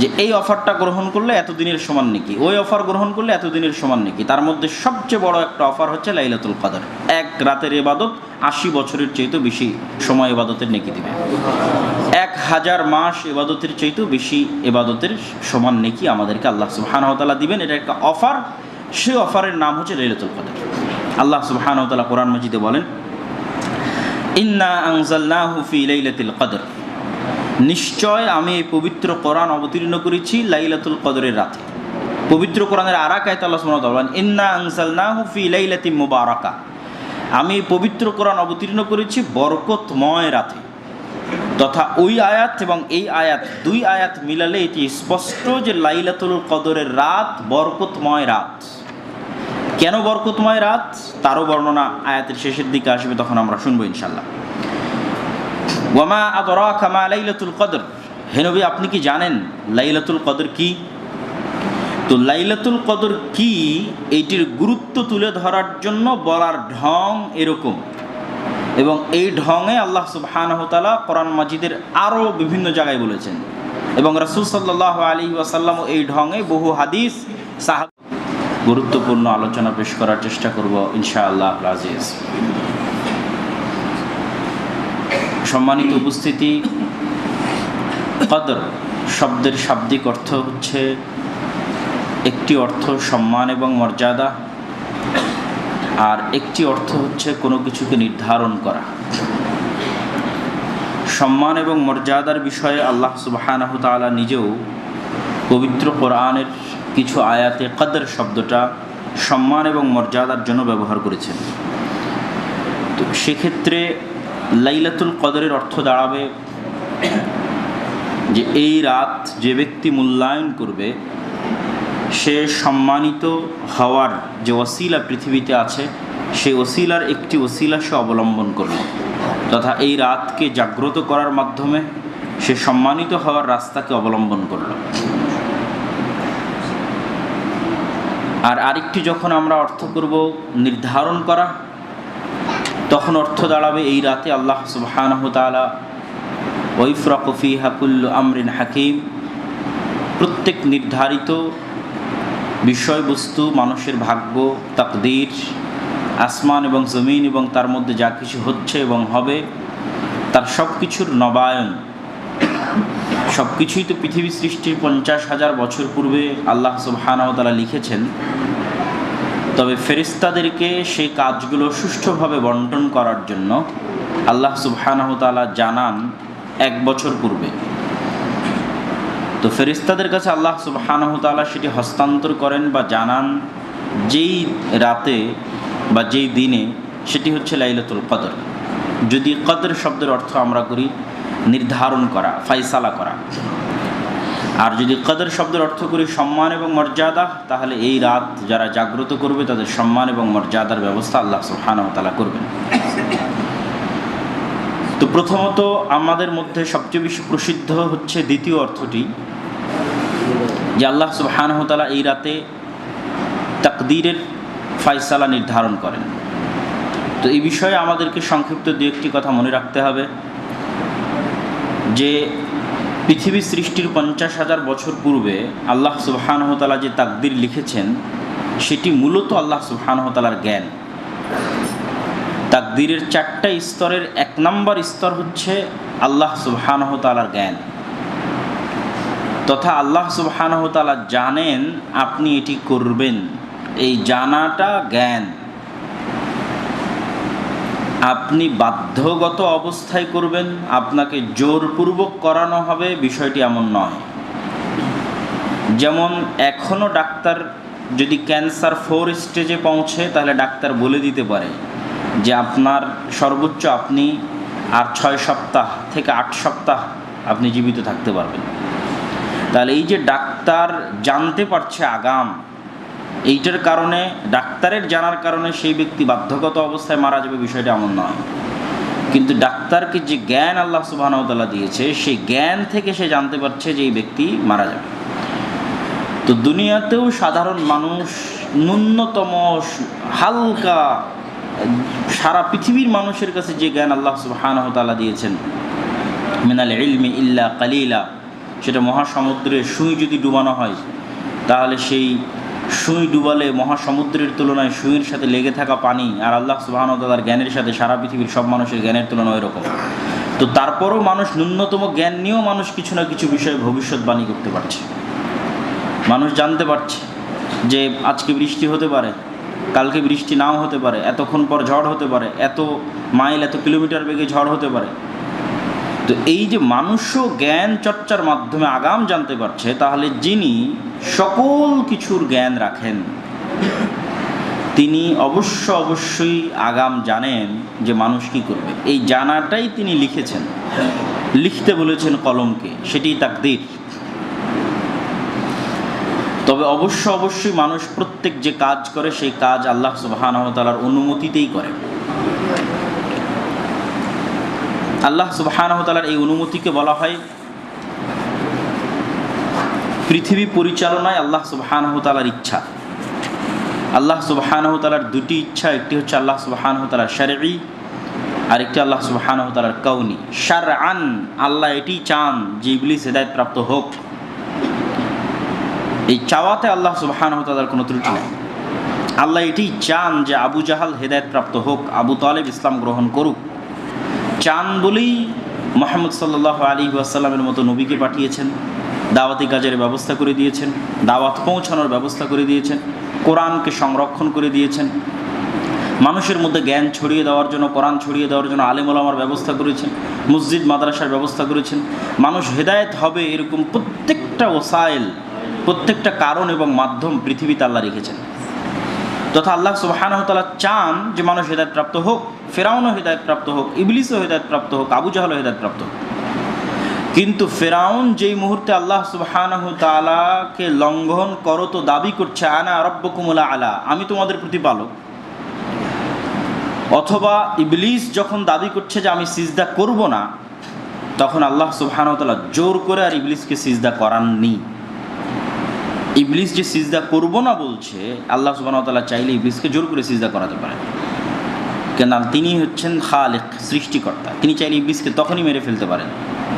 যে এই অফারটা গ্রহণ করলে এতদিনের সমান নাকি? ওই অফার গ্রহণ করলে এতদিনের সমান নাকি? তার মধ্যে সবচেয়ে বড় একটা অফার হচ্ছে লাইলাতুল কদর। এক রাতের এবাদত আশি বছরের চাইতেও বেশি সময় এবাদতের নেকি দিবে। এক হাজার মাস এবাদতের চাইতেও বেশি এবাদতের সমান নেকি আমাদেরকে আল্লাহ সুবহানাহু দিবেন। এটা একটা অফার। সেই অফারের নাম হচ্ছে লাইলাতুল কদর। আল্লাহ সুবহানাহু তাআলা কোরআন মাজিদে বলেন, ইন্না আনজালনাহু ফি লাইলাতিল কদর। নিশ্চয় আমি এই পবিত্র কোরআন অবতীর্ণ করেছি লাইলাতুল কদরের রাতে। পবিত্র কোরআনের আরাকায় আল্লাহ সুবহানাহু বলেন, ইন্না আনজালনাহু ফি লাইলাতিন মুবারাকা। আমি পবিত্র কোরআন অবতীর্ণ করেছি বরকতময় রাতে। তথা ওই আয়াত এবং এই আয়াত, দুই আয়াত মিলালে এটি স্পষ্ট যে লাইলাতুল কদরের রাত বরকতময় রাত। কেন বরকতময় রাত? তারও বর্ণনা আয়াতের শেষের দিকে আসবে, তখন আমরা শুনব ইনশাল্লাহ ওয়ামা আদরা কামা লাইলাতুল কদর। হে নবী, আপনি কি জানেন লাইলাতুল কদর কি? তো লাইলাতুল কদর কি? এইটির গুরুত্ব তুলে ধরার জন্য বলার ঢং এরকম। এবং এই ঢঙে আল্লাহ সুবহানাহু তাআলা কোরআন মাজিদের আরও বিভিন্ন জায়গায় বলেছেন। এবং রাসূল সাল্লাল্লাহু আলাইহি ওয়াসাল্লামও এই ঢঙে বহু হাদিস, সাহাব গুরুত্বপূর্ণ আলোচনা পেশ করার চেষ্টা করব ইনশাআল্লাহ আজিজ সম্মানিত উপস্থিতি। কদর শব্দের শাব্দিক অর্থ হচ্ছে একটি অর্থ সম্মান এবং মর্যাদা, আর একটি অর্থ হচ্ছে কোনো কিছুকে নির্ধারণ করা। সম্মান এবং মর্যাদার বিষয়ে আল্লাহ সুবাহানাহ তাআলা নিজেও পবিত্র কোরআনের কিছু আয়াতে কদর শব্দটা সম্মান এবং মর্যাদার জন্য ব্যবহার করেছেন। তো সেক্ষেত্রে লাইলাতুল কদরের অর্থ দাঁড়াবে যে এই রাত যে ব্যক্তি মূল্যায়ন করবে, সে সম্মানিত হওয়ার যে ওসিলা পৃথিবীতে আছে সেই ওসিলার একটি ওসিলা সে অবলম্বন করল তথা এই রাতকে জাগ্রত করার মাধ্যমে সে সম্মানিত হওয়ার রাস্তাকে অবলম্বন করল। আর আরেকটি যখন আমরা অর্থ করব, নির্ধারণ করা তখন অর্থ দাঁড়াবে এই রাতে আল্লাহ সুবহানাহু ওইফরাকফি হাকুল্ল আমরিন হাকিম। প্রত্যেক নির্ধারিত বিষয়বস্তু, মানুষের ভাগ্য, তাকদির, আসমান এবং জমিন এবং তার মধ্যে যা কিছু হচ্ছে এবং হবে, তার সব কিছুর নবায়ন। সব কিছুই তো পৃথিবী সৃষ্টির পঞ্চাশ হাজার বছর পূর্বে আল্লাহ সুবহানাহু তাআলা লিখেছেন। তবে ফেরিস্তাদেরকে সেই কাজগুলো সুষ্ঠুভাবে বন্টন করার জন্য আল্লাহ সুবহানাহু তাআলা জানান এক বছর পূর্বে। তো ফেরিস্তাদের কাছে আল্লাহ সুবহানাহু তাআলা সেটি হস্তান্তর করেন বা জানান যেই রাতে বা যেই দিনে সেটি হচ্ছে লাইলাতুল কদর। যদি কদর শব্দের অর্থ আমরা করি নির্ধারণ করা, ফাইসালা করা। আর যদি কদর শব্দের অর্থ করি সম্মান এবং মর্যাদা, তাহলে এই রাত যারা জাগ্রত করবে, তাদের সম্মান এবং মর্যাদার ব্যবস্থা আল্লাহ সুবহানাহু তাআলা করবেন। তো প্রথমত আমাদের মধ্যে সবচেয়ে বেশি প্রসিদ্ধ হচ্ছে দ্বিতীয় অর্থটি, যে আল্লাহ সুবহানাহু তাআলা এই রাতে তাকদীরের ফাইসালা নির্ধারণ করেন। তো এই বিষয়ে আমাদেরকে সংক্ষিপ্ত দু একটি কথা মনে রাখতে হবে, যে পৃথিবী সৃষ্টির পঞ্চাশ হাজার বছর পূর্বে আল্লাহ সুবহানহতালা যে তাকদির লিখেছেন, সেটি মূলত আল্লাহ সুবহানহতালার জ্ঞান। তাকদিরের চারটা স্তরের এক নম্বর স্তর হচ্ছে আল্লাহ সুবহানহতালার জ্ঞান। তথা আল্লাহ সুবহানহতালা জানেন আপনি এটি করবেন। এই জানাটা জ্ঞান। আপনি বাধ্যগত অবস্থায় করবেন, আপনাকে জোরপূর্বক করানো হবে, বিষয়টি এমন নয়। যেমন এখনও ডাক্তার যদি ক্যান্সার ফোর স্টেজে পৌঁছে, তাহলে ডাক্তার বলে দিতে পারে যে আপনার সর্বোচ্চ আপনি আর ছয় সপ্তাহ থেকে আট সপ্তাহ আপনি জীবিত থাকতে পারবেন। তাহলে এই যে ডাক্তার জানতে পারছে আগাম এইটার কারণে, ডাক্তারের জানার কারণে সেই ব্যক্তি বাধ্যগত অবস্থায় মারা যাবে বিষয়টা এমন নয়। কিন্তু ডাক্তারকে যে জ্ঞান আল্লাহ সুবাহতাল্লাহ দিয়েছে, সেই জ্ঞান থেকে সে জানতে পারছে যে এই ব্যক্তি মারা যাবে। তো দুনিয়াতেও সাধারণ মানুষ, ন্যূনতম হালকা, সারা পৃথিবীর মানুষের কাছে যে জ্ঞান আল্লাহ সুবাহানহতালা দিয়েছেন, মিনাল ইলমি ইল্লা কালিলা, সেটা মহাসমুদ্রে সুই যদি ডুবানো হয়, তাহলে সেই সুই ডুবালে মহাসমুদ্রের তুলনায় সুইয়ের সাথে লেগে থাকা পানি আর আল্লাহ সুবাহানতালার জ্ঞানের সাথে সারা পৃথিবীর সব মানুষের জ্ঞানের তুলনা ওই রকম তো তারপরও মানুষ ন্যূনতম জ্ঞান নিয়েও মানুষ কিছু না কিছু বিষয়ে ভবিষ্যৎবাণী করতে পারছে। মানুষ জানতে পারছে যে আজকে বৃষ্টি হতে পারে, কালকে বৃষ্টি নাও হতে পারে, এতক্ষণ পর ঝড় হতে পারে, এত মাইল, এত কিলোমিটার বেগে ঝড় হতে পারে। তো এই যে মানুষও জ্ঞান চর্চার মাধ্যমে আগাম জানতে পারছে, তাহলে যিনি সকল কিছুর জ্ঞান রাখেন, তিনি অবশ্য অবশ্যই আগাম জানেন যে মানুষ কি করবে। এই জানাটাই তিনি লিখেছেন। লিখতে বলেছেন কলমকে, সেটি তাকদির। তবে অবশ্য অবশ্যই মানুষ প্রত্যেক যে কাজ করে, সেই কাজ আল্লাহ সুবাহানহতালার অনুমতিতেই করে। আল্লাহ সুবাহানহতালার এই অনুমতিকে বলা হয় পৃথিবী পরিচালনায় আল্লাহ সুবাহানহতালার ইচ্ছা। আল্লাহ সুবাহানহতালার দুটি ইচ্ছা, একটি হচ্ছে আল্লাহ সুবাহানহতালার আর একটি আল্লাহ সুবাহানহতালার কৌনি শার আন আল্লাহ এটি চান যে ইবলিস হেদায়ত প্রাপ্ত হোক। এই চাওয়াতে আল্লাহ সুবাহানহতালার কোনো ত্রুটি নেই। আল্লাহ এটি চান যে আবু জাহাল হেদায়ত প্রাপ্ত হোক, আবু তালেব ইসলাম গ্রহণ করুক। চান বলেই মোহাম্মদ সাল্লাহ আলী ওয়াসাল্লামের মতো নবীকে পাঠিয়েছেন। দাওয়াতি কাজের ব্যবস্থা করে দিয়েছেন, দাওয়াত পৌঁছানোর ব্যবস্থা করে দিয়েছেন, কোরআনকে সংরক্ষণ করে দিয়েছেন। মানুষের মধ্যে জ্ঞান ছড়িয়ে দেওয়ার জন্য, কোরআন ছড়িয়ে দেওয়ার জন্য আলেমুলামার ব্যবস্থা করেছেন, মসজিদ, মাদ্রাসার ব্যবস্থা করেছেন। মানুষ হেদায়েত হবে এরকম প্রত্যেকটা ওসাইল, প্রত্যেকটা কারণ এবং মাধ্যম পৃথিবীতে আল্লাহ রেখেছেন। তথা আল্লাহ সুবাহানহতালা চান যে মানুষ হেদায়ত প্রাপ্ত হোক, ফেরাউনও হেদায়ত প্রাপ্ত হোক, ইবলিসও হেদায়ত প্রাপ্ত হোক, আবু জাহালও হেদায়ত প্রাপ্ত হোক। কিন্তু ফেরাউন যেই মুহূর্তে আল্লাহ সুবাহানহ তালাকে লঙ্ঘন করো তো দাবি করছে, আনা রব্বকুমুলা আলা আমি তোমাদের প্রতিপালক। অথবা ইবলিস যখন দাবি করছে যে আমি সিজদা করব না, তখন আল্লাহ সুবাহানহ তালা জোর করে আর ইবলিসকে সিজদা করাননি। ইবলিস যে সিজদা করব না বলছে, আল্লাহ সুবাহতাল্লাহ চাইলে ইবলিসকে জোর করে সিজদা করাতে পারে। কেন তিনি হচ্ছেন খালেক, সৃষ্টিকর্তা। তিনি চাইলে ইবলিসকে তখনই মেরে ফেলতে পারেন।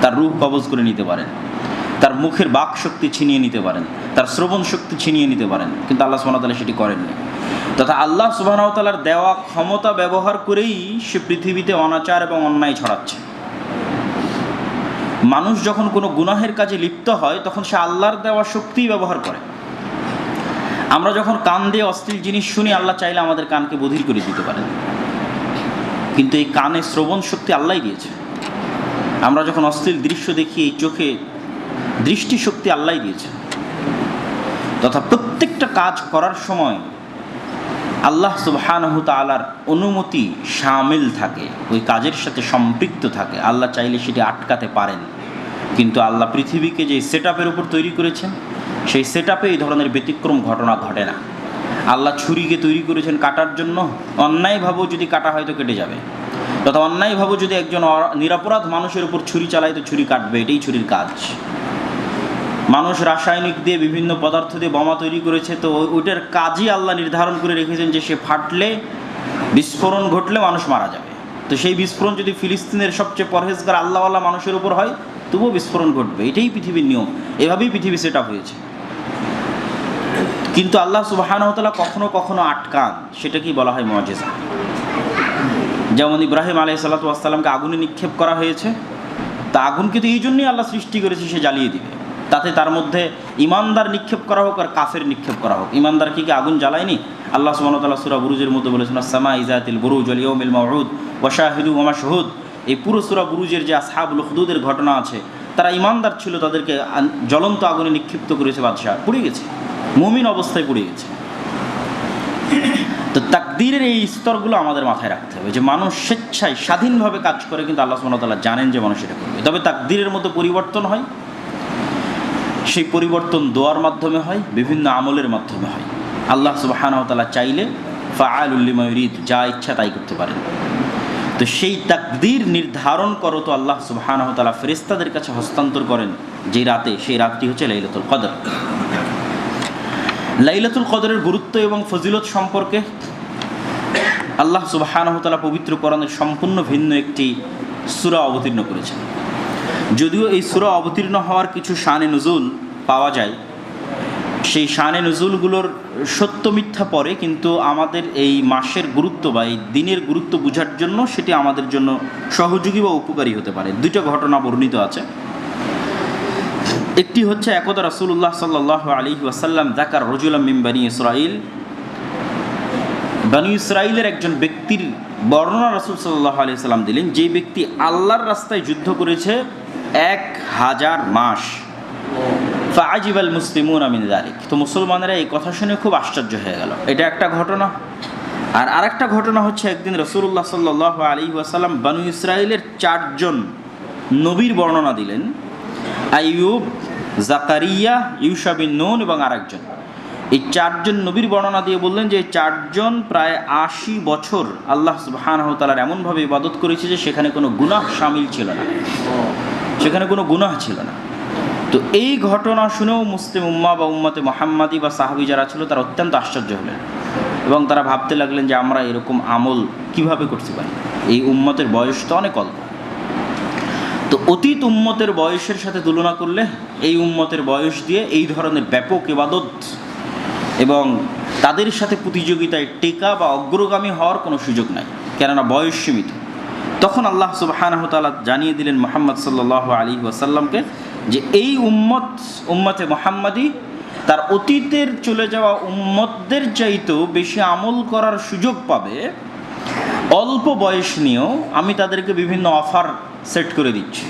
তার রূপ কবজ করে নিতে পারেন। তার মুখের বাক শক্তি ছিনিয়ে নিতে পারেন। তার শ্রবণ শক্তি ছিনিয়ে নিতে পারেন। কিন্তু আল্লাহ সুবাহতাল্লাহ সেটি করেননি তথা আল্লাহ সুবাহতাল্লার দেওয়া ক্ষমতা ব্যবহার করেই সে পৃথিবীতে অনাচার এবং অন্যায় ছড়াচ্ছে। মানুষ যখন কোনো গুনাহের কাজে লিপ্ত হয়, তখন সে আল্লাহর দেওয়া শক্তি ব্যবহার করে। আমরা যখন কান দিয়ে অশ্লীল জিনিস শুনি, আল্লাহ চাইলে আমাদের কানকে বধির করে দিতে পারেন। কিন্তু এই কানে শ্রবণ শক্তি আল্লাহই দিয়েছে। আমরা যখন অশ্লীল দৃশ্য দেখি, এই চোখে দৃষ্টি শক্তি আল্লাহই দিয়েছে। তথা প্রত্যেকটা কাজ করার সময় আল্লাহ সুবহানহ তালার অনুমতি সামিল থাকে, ওই কাজের সাথে সম্পৃক্ত থাকে। আল্লাহ চাইলে সেটি আটকাতে পারেন। কিন্তু আল্লাহ পৃথিবীকে যে সেট আপের উপর তৈরি করেছেন, সেই সেট আপে এই ধরনের ব্যতিক্রম ঘটনা ঘটে না। আল্লাহ ছুরিকে তৈরি করেছেন কাটার জন্য, অন্যায়ভাবেও যদি কাটা হয়তো কেটে যাবে। তথা অন্যায়ভাবে যদি একজন নিরাপরাধ মানুষের উপর ছুরি চালায় তো ছুরি কাটবে, এটাই ছুরির কাজ। মানুষ রাসায়নিক দিয়ে বিভিন্ন পদার্থ দিয়ে বোমা তৈরি করেছে, তো ওইটার কাজই আল্লাহ নির্ধারণ করে রেখেছেন যে সে ফাটলে, বিস্ফোরণ ঘটলে মানুষ মারা যাবে। তো সেই বিস্ফোরণ যদি ফিলিস্তিনের সবচেয়ে পরহেজগার আল্লাহওয়ালা মানুষের উপর হয় তবুও বিস্ফোরণ ঘটবে, এটাই পৃথিবীর নিয়ম। এভাবেই পৃথিবী সেট হয়েছে। কিন্তু আল্লাহ সুবাহানহতালা কখনো কখনো আটকান সেটা কি বলা হয় মজেজা। যেমন ইব্রাহিম আলাই সাল্লাতামকে আগুনে নিক্ষেপ করা হয়েছে, তা আগুনকে তো এই জন্যই আল্লাহ সৃষ্টি করেছে, সে জ্বালিয়ে দিবে। তাতে তার মধ্যে ইমানদার নিক্ষেপ করা হোক আর কাফের নিক্ষেপ করা হোক। ইমানদার কি কি আগুন জ্বালায়নি? আল্লাহ সুবাহতাল্লাহ সুরা বুরুজের মধ্যে বলেছেন সামা ইজাতিল বুরুজ আলিয়মিল মাউদ ওয়াশাহিদু ওমা শহুদ এই পুরো সুরা বুরুজের যে আসহাবুল হুদুদের ঘটনা আছে, তারা ইমানদার ছিল, তাদেরকে জ্বলন্ত আগুনে নিক্ষিপ্ত করেছে বাদশাহ। পুড়ে গেছে। মুমিন অবস্থায় পুড়ে গেছে। তো তাকদিরের এই স্তরগুলো আমাদের মাথায় রাখতে হবে, যে মানুষ স্বেচ্ছায় স্বাধীনভাবে কাজ করে, কিন্তু আল্লাহ সুমতাল্লাহ জানেন যে মানুষ এটা করবে। তবে তাকদিরের মধ্যে পরিবর্তন হয়, সেই পরিবর্তন দোয়ার মাধ্যমে হয়, বিভিন্ন আমলের মাধ্যমে হয়। আল্লাহ সুবাহানতালা চাইলে ফা আল ফাআলুল্লিমরিদ যা ইচ্ছা তাই করতে পারেন। তো সেই তাকদির নির্ধারণ করো তো আল্লাহ সুবাহানহতালা ফেরিস্তাদের কাছে হস্তান্তর করেন যে রাতে, সেই রাতটি হচ্ছে লাইলাতুল কদর। লাইলাতুল কদরের গুরুত্ব এবং ফজিলত সম্পর্কে আল্লাহ সুবাহানহতালা পবিত্র কোরআনের সম্পূর্ণ ভিন্ন একটি সুরা অবতীর্ণ করেছেন। যদিও এই সুরা অবতীর্ণ হওয়ার কিছু শানে নজুল পাওয়া যায় সেই শানে নজুলগুলোর সত্য মিথ্যা পরে, কিন্তু আমাদের এই মাসের গুরুত্ব বা এই দিনের গুরুত্ব বোঝার জন্য সেটি আমাদের জন্য সহযোগী বা উপকারী হতে পারে। দুইটা ঘটনা বর্ণিত আছে। একটি হচ্ছে, একদা রাসুল্লাহ সাল্লাহ আলী ওয়াসাল্লাম জাকার রজুলাম মিম্বানি ইসরাইল বানু ইসরাইলের একজন ব্যক্তির বর্ণনা রসুল সাল্লাহ আলি সাল্লাম দিলেন, যে ব্যক্তি আল্লাহর রাস্তায় যুদ্ধ করেছে এক হাজার মাস। ফাজিব আল মুসলিমুন আমিন দালিক তো মুসলমানেরা এই কথা শুনে খুব আশ্চর্য হয়ে গেল। এটা একটা ঘটনা। আর আরেকটা ঘটনা হচ্ছে একদিন রসুল্লাহ সাল্লাহ আলী ওয়াসাল্লাম বানু ইসরায়েলের চারজন নবীর বর্ণনা দিলেন, আইয়ুব, জাকারিয়া ইউসাবিন নুন এবং আরেকজন। এই চারজন নবীর বর্ণনা দিয়ে বললেন যে চারজন প্রায় আশি বছর আল্লাহ সুবহানাহু তাআলার এমনভাবে ইবাদত করেছে যে সেখানে কোনো গুনাহ সামিল ছিল না। সেখানে কোনো গুনাহ ছিল না। তো এই ঘটনা শুনেও মুসলিম উম্মা বা উম্মতে মোহাম্মদী বা সাহাবি যারা ছিল, তারা অত্যন্ত আশ্চর্য হলেন এবং তারা ভাবতে লাগলেন যে আমরা এরকম আমল কীভাবে করতে পারি? এই উম্মতের বয়স তো অনেক অল্প। তো অতীত উম্মতের বয়সের সাথে তুলনা করলে এই উম্মতের বয়স দিয়ে এই ধরনের ব্যাপক ইবাদত এবং তাদের সাথে প্রতিযোগিতায় টেকা বা অগ্রগামী হওয়ার কোনো সুযোগ নাই, কেননা বয়স সীমিত। তখন আল্লাহ সুবাহানাহ তাআলা জানিয়ে দিলেন মোহাম্মদ সাল্লাহ আলী ওয়াসাল্লামকে যে এই উম্মত, উম্মতে মোহাম্মদী তার অতীতের চলে যাওয়া উম্মতদের চাইতেও বেশি আমল করার সুযোগ পাবে। অল্প বয়স নিয়েও আমি তাদেরকে বিভিন্ন অফার সেট করে দিচ্ছি।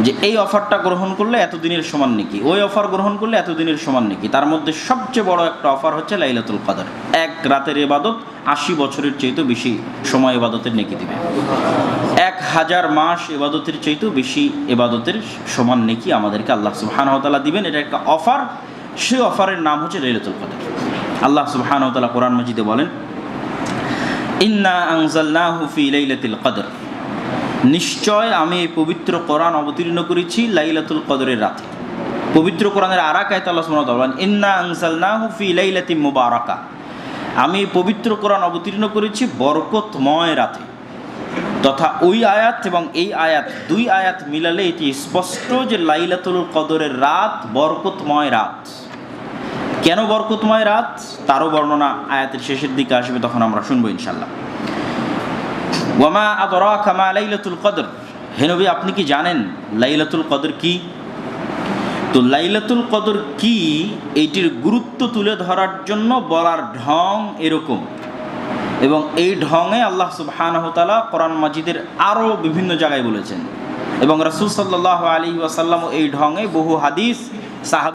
যে এই অফারটা গ্রহণ করলে এতদিনের সমান নাকি? ওই অফার গ্রহণ করলে এতদিনের সমান নাকি? তার মধ্যে সবচেয়ে বড় একটা অফার হচ্ছে লাইলাতুল কাদর। এক রাতের এবাদত আশি বছরের চাইতেও বেশি সময় এবাদতের নেকি দিবে। এক হাজার মাস এবাদতের চাইতেও বেশি এবাদতের সমান নেকি আমাদেরকে আল্লাহ সুবহানাহু তাআলা দিবেন। এটা একটা অফার। সেই অফারের নাম হচ্ছে লাইলাতুল কাদর। আল্লাহ সুবহানাহু তাআলা কোরআন মজিদে বলেন, ইন্না আনজালনাহু ফি লাইলাতিল কদর। নিশ্চয় আমি এই পবিত্র কোরআন অবতীর্ণ করেছি লাইলাতুল কদরের রাতে। পবিত্র কোরআনের আরাক আয়ত আল্লাহ সুবহানাহু ওয়া তাআলা বলেন, ইন্না আনজালনাহু ফি লাইলাতিন মুবারাকা। আমি পবিত্র কোরআন অবতীর্ণ করেছি বরকতময় রাতে। তথা ওই আয়াত এবং এই আয়াত দুই আয়াত মিলালে এটি স্পষ্ট যে লাইলাতুল কদরের রাত বরকতময় রাত। কেন বরকতময় রাত? তারও বর্ণনা আয়াতের শেষের দিকে আসবে, তখন আমরা শুনব ইনশাল্লাহ কদর। হে নবী, আপনি কি জানেন লাইলাতুল কদর কি? তো লাইলাতুল কদর কি? এইটির গুরুত্ব তুলে ধরার জন্য বলার ঢং এরকম। এবং এই ঢঙে আল্লাহ সুবাহানহতালা কোরআন মাজিদের আরও বিভিন্ন জায়গায় বলেছেন। এবং রসুল সাল্লাহ আলী ওয়াসাল্লাম এই ঢঙে বহু হাদিস, সাহাব